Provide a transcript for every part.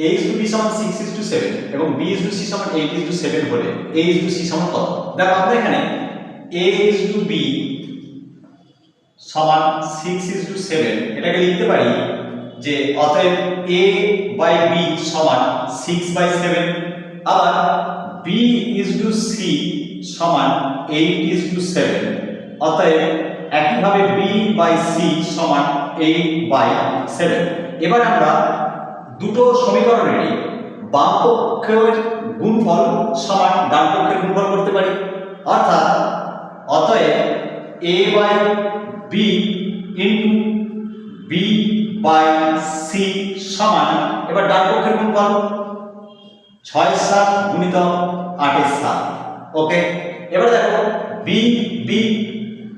a is to সমান 6 is to 7 এবং b is to c সমান 8 is to 7 হলে a is to c সমান কত? এখানে a is to b সমান 6 is to 7 এটাকে লিখতে পারি যে অতএব a বাই b সমান 6 বাই 7 আবার b is to c সমান 8 is to 7 অতএব একইভাবে b বাই c সমান 8 বাই 7 এবার আমরা দুটো সমীকরণেরই বাম পক্ষের গুণফল সমান, ডান পক্ষের গুণফল করতে পারি। অর্থাৎ অতএব A by B into B by C সমান, এবার ডান পক্ষের গুণফল। ছয় সাত গুণিত আটের সাত। ওকে, এবার দেখো বি বি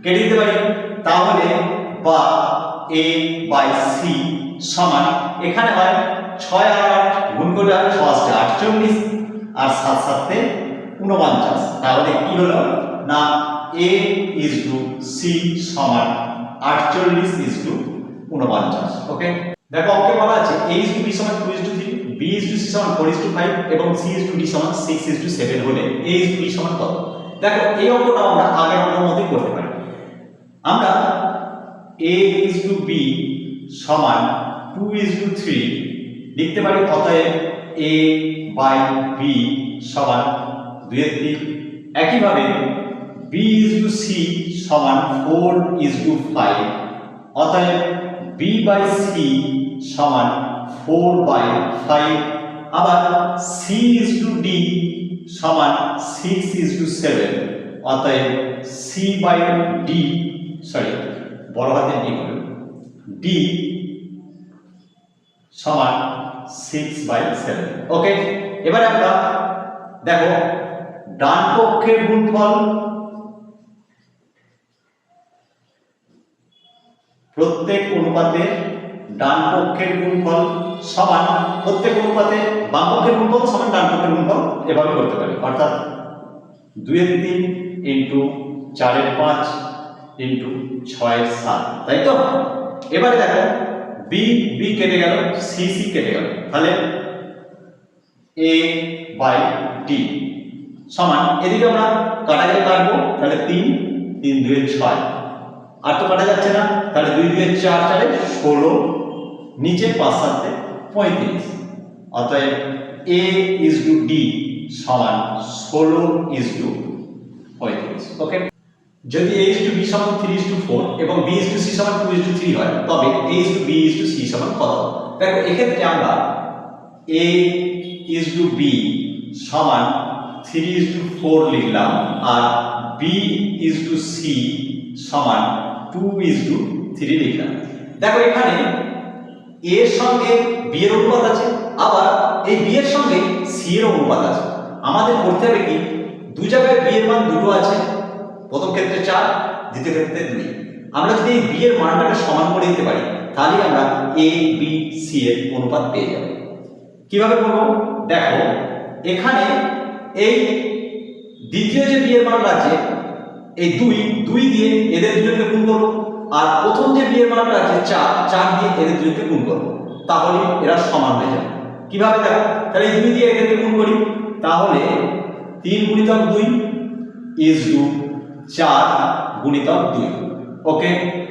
কেটে দিতে পারি। তাহলে বা এ বাই সি সমান। এখানে হয় ছয় আর আট গুণ করলে হয় ছয় আটচল্লিশ আর সাত সাতে উনপঞ্চাশ তাহলে কি হলো? না এ ইজ টু সি সমান। আটচল্লিশ ইজ টু উনপঞ্চাশ ওকে দেখো অঙ্কে বলা আছে, a is to b সমান 2 is to 3 b is to c সমান 4 is to 5 এবং c is to d সমান 6 is to 7 হলে a is to b সমান কত? দেখো, এই অঙ্কটা আমরা আগের অঙ্কের মতোই করতে পারি। আমরা a b সমান 2 is to 3 লিখতে পারি অতএব a বাই b সমান 2 এর 3 একইভাবে b is to c সমান 4 is to 5 অতএব b বাই c সমান 4 বাই 5 আবার c is to d সমান 6 is to 7 অতএব c বাই d সরি বড় হাতের d হবে d সমান 6 বাই 7 ওকে এবারে আমরা দেখো, ডান পক্ষের গুণফল প্রত্যেক অনুপাতের ডান পক্ষের গুণফল সমান, প্রত্যেক অনুপাতে বাম পক্ষের গুণফল সমান, ডান পক্ষের গুণফল এভাবে করতে পারি। অর্থাৎ দুয়ের তিন ইন্টু চারের পাঁচ ইন্টু ছয়ের সাত, তাই তো? এবারে দেখো বি বি কেটে গেল সি সি কেটে গেল। তাহলে এ বাই ডি সমান, এদিকে আমরা কাটাকাটি কাটবো, তাহলে তিন তিন দুয়ে ছয়। আর তো কাটা যাচ্ছে না, তাহলে দুই দুয়ে চার চারে ষোলো, নিচে পাঁচ, সাতে পঁয়ত্রিশ। অতএব এ ইজ টু ডি সমান ষোলো ইজ টু পঁয়ত্রিশ। ওকে যদি ইজ টু বি সমান থ্রি ইজ টু ফোর এবং বি ইজ টু সি সমান টু ইজ টু থ্রি হয় তবে is to is to C সমান কত দেখো এক্ষেত্রে আমরা এ ইজ টু বি সমান থ্রি ইজ টু ফোর লিখলাম আর বি ইজ টু সি সমান টু ইজ টু থ্রি লিখলাম দেখো এখানে এ এর সঙ্গে বি এর অনুপাত আছে আবার এই বি এর সঙ্গে সি এর অনুপাত আছে আমাদের করতে হবে কি দুই জায়গায় বি এর মান দুটো আছে প্রথম ক্ষেত্রে চার, দ্বিতীয় ক্ষেত্রে দুই। আমরা যদি এই বি এর মানটাকে সমান করে দিতে পারি তাহলে আমরা এ বি সি এর অনুপাত পেয়ে যাব। কীভাবে করব? দেখো, এখানে এই দ্বিতীয় যে বি এর মানটা আছে, এই দুই দুই দিয়ে এদের দুজনকে গুণ করব। আর প্রথম যে বিয়ের মানটা আছে, চার চার দিয়ে এদের দুজনকে গুণ করব। তাহলে এরা সমান হয়ে যাবে। কীভাবে দেখো? তাহলে এই দুই দিয়ে এদেরকে গুণ করি। তাহলে তিন গুণিতক দুই ইজ টু চার গুণিতক দুই। ওকে?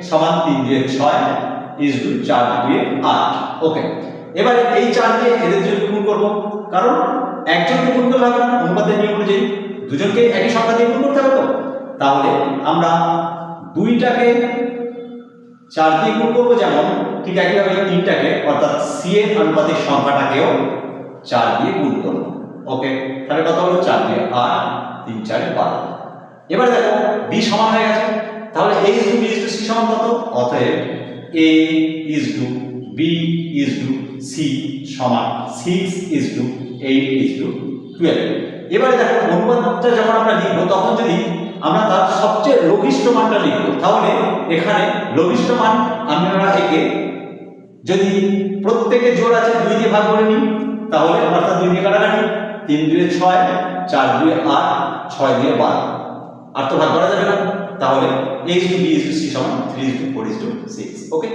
সমান তিন দিয়ে ছয় ইজ টু চার দুয়ে আট। ওকে? এবারে এই চার দিয়ে এদের দুজনকে গুণ করব। কারণ একজনকে গুণ করলে হবে না, অনুপাতের নিয়ম অনুযায়ী দুজনকে একই সংখ্যা দিয়ে গুণ করতে হবে তো। তাহলে আমরা দুইটাকে চার দিয়ে গুণ করব যেমন ঠিক একইভাবে তিনটাকে, অর্থাৎ সি এর আনুপাতিক সংখ্যাটাকেও চার দিয়ে গুণ করব। ওকে? তাহলে কত হলো? চার দিয়ে আট, তিন, চারে বারো। এবার দেখো বি সমান হয়ে গেছে। তাহলে A is to B is to C সমান কত? অতএব A is to B is to C সমান six is to eight is to twelve এবারে দেখো অনুপাতটা যখন আমরা লিখব, তখন যদি আমরা তার সবচেয়ে লঘিষ্ঠ মানটা লিখব, তাহলে এখানে লঘিষ্ঠ মান আমরা একে যদি প্রত্যেকে জোর আছে দুই দিয়ে ভাগ করে নিই, তাহলে অর্থাৎ দুই দিয়ে কাটাকাটি, তিন দুয়ে ছয়, চার দুয়ে আট, ছয় দিয়ে বারো। আর তো ভাগ করা যাবে না? তাহলে H to B is to C সমান three is to four is to six okay